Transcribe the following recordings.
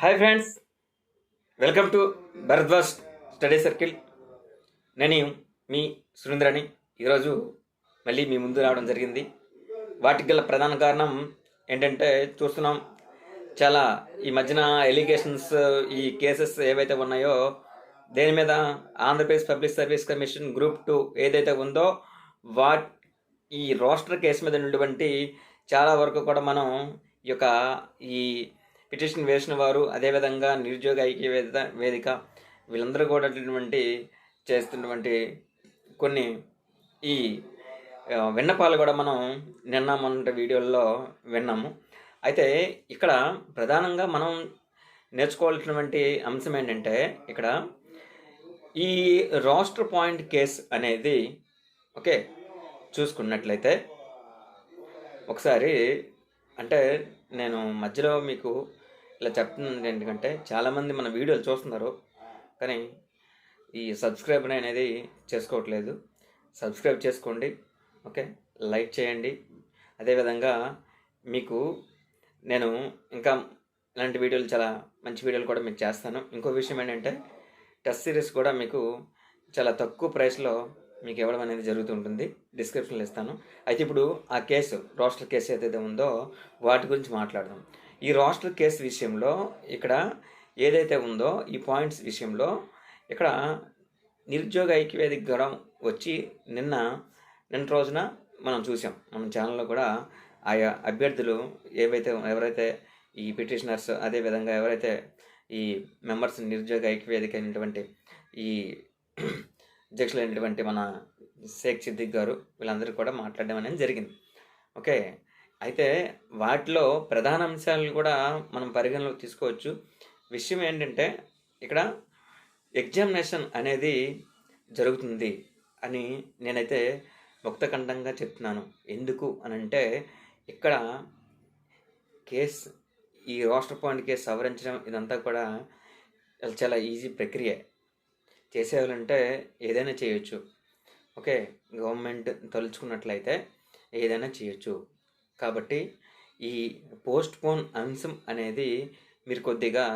Hi friends welcome to Bharadwaj study circle. నేను మీ సురేంద్రని. ఈరోజు మళ్ళీ మీ ముందు రావడం జరిగింది. వాటికి గల ప్రధాన కారణం ఏంటంటే చూస్తున్నాం చాలా ఈ మధ్యన ఎలిగేషన్స్ ఈ కేసెస్ ఏవైతే ఉన్నాయో దేని మీద Andhra Pradesh public service commission group two ఏదైతే ఉందో వాట్ ఈ రోస్టర్ కేసు మీద ఉన్నటువంటి చాలా వరకు కూడా మనం ఈ యొక్క ఈ పిటిషన్ వేసిన వారు అదేవిధంగా నిరుద్యోగ ఐక్య వేదిక వేదిక వీళ్ళందరూ కూడా అటువంటి చేస్తున్నటువంటి కొన్ని ఈ విన్నపాలు కూడా మనం నిన్న మొన్నటి వీడియోల్లో విన్నాము. అయితే ఇక్కడ ప్రధానంగా మనం నేర్చుకోవాల్సినటువంటి అంశం ఏంటంటే ఇక్కడ ఈ రాష్ట్ర పాయింట్ కేస్ అనేది ఓకే చూసుకున్నట్లయితే ఒకసారి అంటే నేను మధ్యలో మీకు ఇలా చెప్తున్నాను ఎందుకంటే చాలామంది మన వీడియోలు చూస్తున్నారు. కానీ ఈ సబ్స్క్రైబ్ అనేది చేసుకోవట్లేదు. సబ్స్క్రైబ్ చేసుకోండి. ఓకే? లైక్ చేయండి. అదేవిధంగా మీకు నేను ఇంకా ఇలాంటి వీడియోలు చాలా మంచి వీడియోలు కూడా మీకు చేస్తాను. ఇంకో విషయం ఏంటంటే టెస్ట్ సిరీస్ కూడా మీకు చాలా తక్కువ ప్రైస్లో మీకు ఇవ్వడం అనేది జరుగుతుంటుంది డిస్క్రిప్షన్లో ఇస్తాను. అయితే ఇప్పుడు ఆ కేసు రోస్టర్ కేసు ఏదైతే ఉందో వాటి గురించి మాట్లాడదాం. ఈ రాష్ట్ర కేసు విషయంలో ఇక్కడ ఏదైతే ఉందో ఈ పాయింట్స్ విషయంలో ఇక్కడ నిరుద్యోగ ఐక్యవేదిక గడం వచ్చి నిన్న నిన్న రోజున మనం చూసాం. మన ఛానల్లో కూడా ఆయా అభ్యర్థులు ఏవైతే ఎవరైతే ఈ పిటిషనర్స్ అదేవిధంగా ఎవరైతే ఈ మెంబర్స్ నిరుద్యోగ ఐక్యవేదిక అయినటువంటి ఈ అధ్యక్షులైనటువంటి మన షేక్ సిద్దిక్ గారు వీళ్ళందరూ కూడా మాట్లాడడం అనేది జరిగింది. ఓకే? అయితే వాటిలో ప్రధాన అంశాలను కూడా మనం పరిగణలోకి తీసుకోవచ్చు. విషయం ఏంటంటే ఇక్కడ ఎగ్జామినేషన్ అనేది జరుగుతుంది అని నేనైతే ముక్తఖండంగా చెప్తున్నాను. ఎందుకు అని అంటే ఇక్కడ కేస్ ఈ రోస్టర్ పాయింట్ కేసు సవరించడం ఇదంతా కూడా చాలా ఈజీ ప్రక్రియ. చేసేవాలంటే ఏదైనా చేయొచ్చు. ఓకే గవర్నమెంట్ తలుచుకున్నట్లయితే ఏదైనా చేయొచ్చు. కాబట్టి ఈ పోస్ట్ పోన్ అంశం అనేది మీరు కొద్దిగా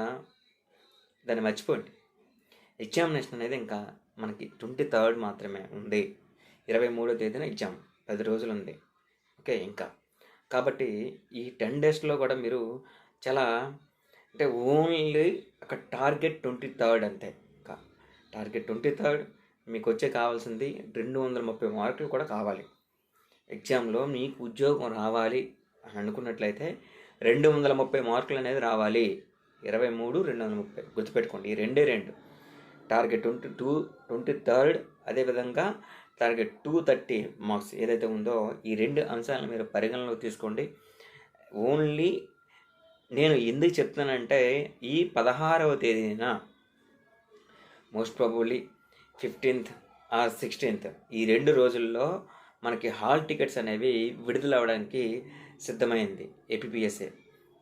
దాన్ని మర్చిపోండి. ఎగ్జామినేషన్ అనేది ఇంకా మనకి ట్వంటీ థర్డ్ మాత్రమే ఉంది. ఇరవై మూడో తేదీన ఎగ్జామ్ పది రోజులు ఉంది. ఓకే ఇంకా. కాబట్టి ఈ టెన్ డేస్లో కూడా మీరు చాలా అంటే ఓన్లీ ఒక టార్గెట్ ట్వంటీ థర్డ్ అంతే. ఇంకా టార్గెట్ ట్వంటీ థర్డ్ మీకు వచ్చే కావాల్సింది రెండు వందల ముప్పై మార్కులు కూడా కావాలి. ఎగ్జామ్లో మీకు ఉద్యోగం రావాలి అని అనుకున్నట్లయితే రెండు వందల ముప్పై మార్కులు అనేది రావాలి. ఇరవై మూడు రెండు వందల ముప్పై. గుర్తుపెట్టుకోండి ఈ రెండే రెండు. Target twenty two twenty third అదేవిధంగా టార్గెట్ టూ థర్టీ మార్క్స్ ఏదైతే ఉందో ఈ రెండు అంశాలను మీరు పరిగణలోకి తీసుకోండి. ఓన్లీ నేను ఎందుకు చెప్తానంటే ఈ పదహారవ తేదీన most probably fifteenth or sixteenth ఈ రెండు రోజుల్లో మనకి హాల్ టికెట్స్ అనేవి విడుదల అవ్వడానికి సిద్ధమైంది ఏపీఎస్ఏ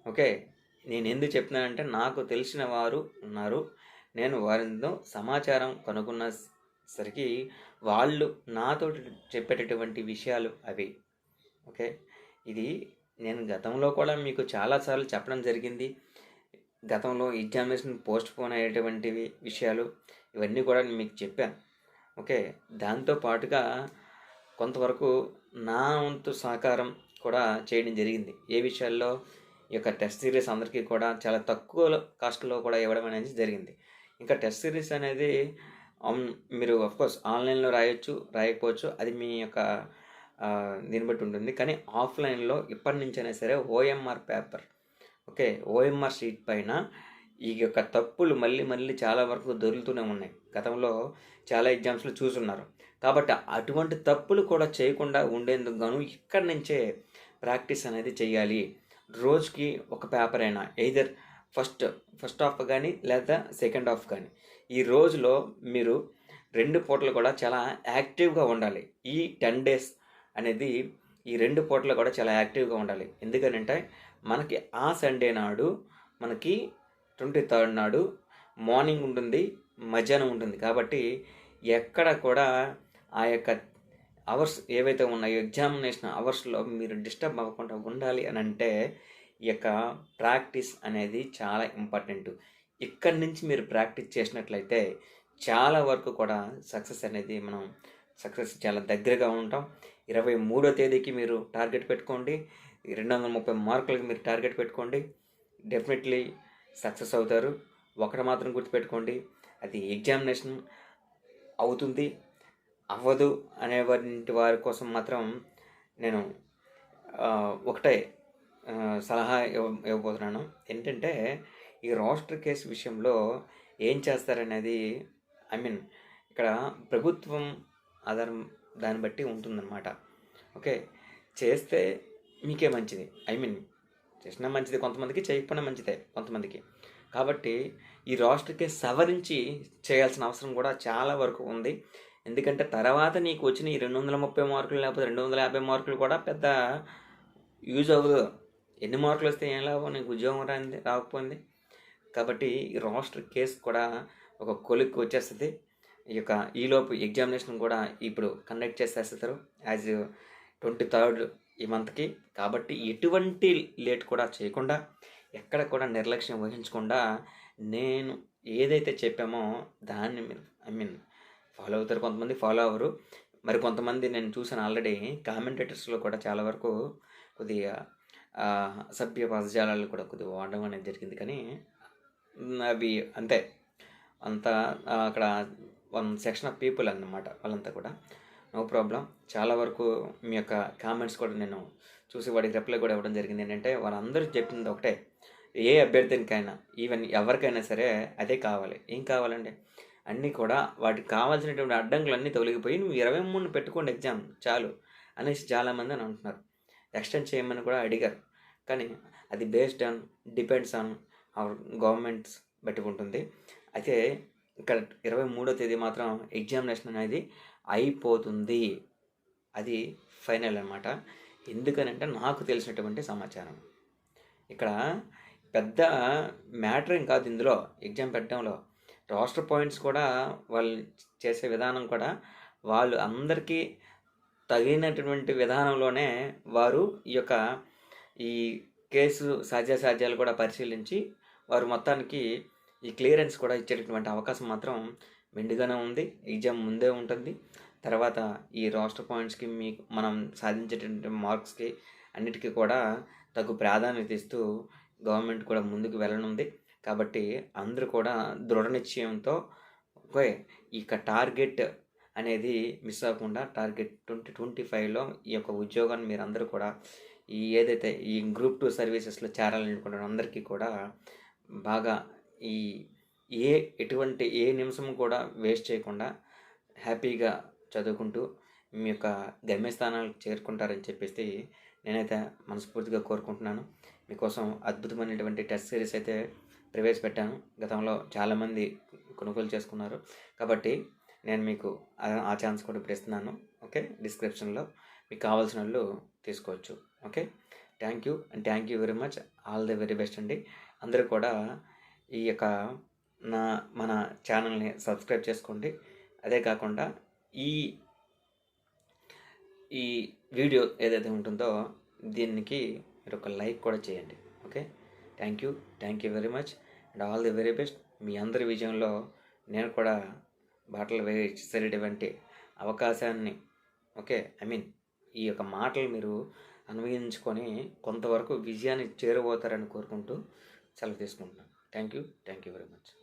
ఓకే? నేను ఎందుకు చెప్తున్నానంటే నాకు తెలిసిన వారు ఉన్నారు. నేను వారితో సమాచారం కనుగొన్న సరికి వాళ్ళు నాతో చెప్పేటటువంటి విషయాలు అవి. ఓకే? ఇది నేను గతంలో కూడా మీకు చాలాసార్లు చెప్పడం జరిగింది. గతంలో ఎగ్జామినేషన్ పోస్ట్ పోన్ అయ్యేటువంటివి విషయాలు ఇవన్నీ కూడా నేను మీకు చెప్పాను. ఓకే? దాంతో పాటుగా కొంతవరకు నా వంతు సహకారం కూడా చేయడం జరిగింది. ఏ విషయాల్లో? ఈ యొక్క టెస్ట్ సిరీస్ అందరికీ కూడా చాలా తక్కువ కాస్ట్లో కూడా ఇవ్వడం అనేది జరిగింది. ఇంకా టెస్ట్ సిరీస్ అనేది మీరు కోర్స్ ఆన్లైన్లో రాయొచ్చు రాయకపోవచ్చు అది మీ యొక్క దీన్ని బట్టి ఉంటుంది. కానీ ఆఫ్లైన్లో ఇప్పటి నుంచైనా సరే OMR paper okay OMR sheet పైన ఈ యొక్క తప్పులు మళ్ళీ మళ్ళీ చాలా వరకు దొరుకుతూనే ఉన్నాయి. గతంలో చాలా ఎగ్జామ్స్లో చూసున్నారు. కాబట్టి అటువంటి తప్పులు కూడా చేయకుండా ఉండేందుకు గాను ఇక్కడి నుంచే ప్రాక్టీస్ అనేది చేయాలి. రోజుకి ఒక పేపర్ అయినా ఎయిదర్ ఫస్ట్ ఫస్ట్ హాఫ్ కానీ లేదా సెకండ్ హాఫ్ కానీ ఈ రోజులో మీరు రెండు పూటలు కూడా చాలా యాక్టివ్గా ఉండాలి. ఈ టెన్ డేస్ అనేది ఈ రెండు పూటలు కూడా చాలా యాక్టివ్గా ఉండాలి. ఎందుకనంటే మనకి ఆ సండే నాడు మనకి ట్వంటీ థర్డ్ నాడు మార్నింగ్ ఉంటుంది మధ్యాహ్నం ఉంటుంది. కాబట్టి ఎక్కడ కూడా ఆ యొక్క అవర్స్ ఏవైతే ఉన్నాయో ఎగ్జామినేషన్ అవర్స్లో మీరు డిస్టర్బ్ అవ్వకుండా ఉండాలి అని అంటే ఈ యొక్క ప్రాక్టీస్ అనేది చాలా ఇంపార్టెంట్ ఇక్కడి నుంచి మీరు ప్రాక్టీస్ చేసినట్లయితే చాలా వరకు కూడా సక్సెస్ అనేది మనం సక్సెస్ చాలా దగ్గరగా ఉంటాం. ఇరవై మూడో తేదీకి మీరు టార్గెట్ పెట్టుకోండి. రెండు వందల ముప్పై మార్కులకి మీరు టార్గెట్ పెట్టుకోండి. డెఫినెట్లీ సక్సెస్ అవుతారు. ఒకటి మాత్రం గుర్తుపెట్టుకోండి. అది ఎగ్జామినేషన్ అవుతుంది. అవ్వదు అనే వారింటి వారి కోసం మాత్రం నేను ఒకటే సలహా ఇవ్వ ఇవ్వబోతున్నాను. ఏంటంటే ఈ రోస్టర్ కేసు విషయంలో ఏం చేస్తారనేది ఐ మీన్ ఇక్కడ ప్రభుత్వం ఆధారం దాన్ని బట్టి ఉంటుందన్నమాట. ఓకే? చేస్తే మీకే మంచిది. ఐ మీన్ చేసినా మంచిది కొంతమందికి చేయకపోయినా మంచిదే కొంతమందికి. కాబట్టి ఈ రాష్ట్రకే సవరించి చేయాల్సిన అవసరం కూడా చాలా వరకు ఉంది. ఎందుకంటే తర్వాత నీకు వచ్చిన ఈ రెండు వందల ముప్పై మార్కులు లేకపోతే రెండు వందల యాభై మార్కులు కూడా పెద్ద యూజ్ అవ్వదు. ఎన్ని మార్కులు వస్తే ఏం లాభం? నీకు ఉద్యోగం రాంది రాకపోయింది కాబట్టి ఈ రాష్ట్ర కేసు కూడా ఒక కొలిక్కి వచ్చేస్తుంది. ఈ యొక్క ఈలోపు ఎగ్జామినేషన్ కూడా ఇప్పుడు కండక్ట్ చేసేస్తారు యాజ్ ట్వంటీ థర్డ్ ఈ మంత్కి కాబట్టి ఎటువంటి లేట్ కూడా చేయకుండా ఎక్కడ కూడా నిర్లక్ష్యం వహించకుండా నేను ఏదైతే చెప్పామో దాన్ని మీరు ఐ మీన్ ఫాలో అవుతారు కొంతమంది ఫాలో అవ్వరు. మరి కొంతమంది నేను చూసాను ఆల్రెడీ కామెంటేటర్స్లో కూడా చాలా వరకు కొద్దిగా సభ్య అసభ్య పదజాలాలు కూడా కొద్దిగా వాడడం అనేది జరిగింది. కానీ అవి అంతే. అంత అక్కడ వన్ సెక్షన్ ఆఫ్ పీపుల్ అన్నమాట వాళ్ళంతా కూడా. No problem. చాలా వరకు మీ యొక్క కామెంట్స్ కూడా నేను చూసి వాడికి రిప్లై కూడా ఇవ్వడం జరిగింది. ఏంటంటే వాళ్ళందరూ చెప్పింది ఒకటే. ఏ అభ్యర్థినికైనా ఈవెన్ ఎవరికైనా సరే అదే కావాలి. ఏం కావాలండి? అన్నీ కూడా వాటికి కావాల్సినటువంటి అడ్డంకులన్నీ తొలగిపోయి నువ్వు ఇరవై మూడు పెట్టుకోండి ఎగ్జామ్ చాలు అనేసి చాలామంది అని అంటున్నారు. ఎక్స్టెండ్ చేయమని కూడా అడిగారు. కానీ అది based on depends on our governments బట్టి ఉంటుంది అయితే ఇక్కడ ఇరవై మూడో తేదీ మాత్రం ఎగ్జామినేషన్ అనేది అయిపోతుంది. అది ఫైనల్ అనమాట ఎందుకనంటే నాకు తెలిసినటువంటి సమాచారం. ఇక్కడ పెద్ద మ్యాటర్ ఏం కాదు ఇందులో ఎగ్జామ్ పెట్టడంలో. రాష్ట్ర పాయింట్స్ కూడా వాళ్ళు చేసే విధానం కూడా వాళ్ళు అందరికీ తగినటువంటి విధానంలోనే వారు ఈ యొక్క ఈ కేసు సాధ్యాసాధ్యాలు కూడా పరిశీలించి వారు మొత్తానికి ఈ క్లియరెన్స్ కూడా ఇచ్చేటటువంటి అవకాశం మాత్రం మెండుగానే ఉంది. ఎగ్జామ్ ముందే ఉంటుంది. తర్వాత ఈ రాష్ట్ర పాయింట్స్కి మీ మనం సాధించేటటువంటి మార్క్స్కి అన్నిటికీ కూడా తగు ప్రాధాన్యత ఇస్తూ గవర్నమెంట్ కూడా ముందుకు వెళ్ళనుంది. కాబట్టి అందరూ కూడా దృఢ నిశ్చయంతో ఓకే ఇక టార్గెట్ అనేది మిస్ అవ్వకుండా టార్గెట్ ట్వంటీ ట్వంటీ ఫైవ్లో ఈ యొక్క ఉద్యోగాన్ని మీరు అందరూ కూడా ఈ ఏదైతే ఈ గ్రూప్ టూ సర్వీసెస్లో చేరాలనుకుంటున్న అందరికీ కూడా బాగా ఈ ఏ ఎటువంటి ఏ నిమిషం కూడా వేస్ట్ చేయకుండా హ్యాపీగా చదువుకుంటూ మీ యొక్క గమ్యస్థానాలకు చేరుకుంటారని చెప్పేసి నేనైతే మనస్ఫూర్తిగా కోరుకుంటున్నాను. మీకోసం అద్భుతమైనటువంటి టెస్ట్ సిరీస్ అయితే ప్రవేశపెట్టాను. గతంలో చాలామంది కొనుగోలు చేసుకున్నారు. కాబట్టి నేను మీకు ఆ- ఛాన్స్ కూడా ఇప్పుడు ఇస్తున్నాను ఓకే? డిస్క్రిప్షన్లో మీకు కావాల్సిన వాళ్ళు తీసుకోవచ్చు. Okay? Thank you. And thank you very much. All the very best అండి. అందరూ కూడా ఈ యొక్క నా మన ఛానల్ని సబ్స్క్రైబ్ చేసుకోండి. అదే కాకుండా ఈ ఈ వీడియో ఏదైతే ఉంటుందో దీనికి మీరు ఒక లైక్ కూడా చేయండి. Okay? Thank you. Thank you very much. And all the very best. మీ అందరి విజయంలో నేను కూడా బాటలు వేసేటటువంటి అవకాశాన్ని ఓకే ఐ మీన్ ఈ యొక్క మాటలు మీరు అన్వయించుకొని కొంతవరకు విజయాన్ని చేరబోతారని కోరుకుంటూ సెలవు తీసుకుంటున్నాను. Thank you. Thank you very much.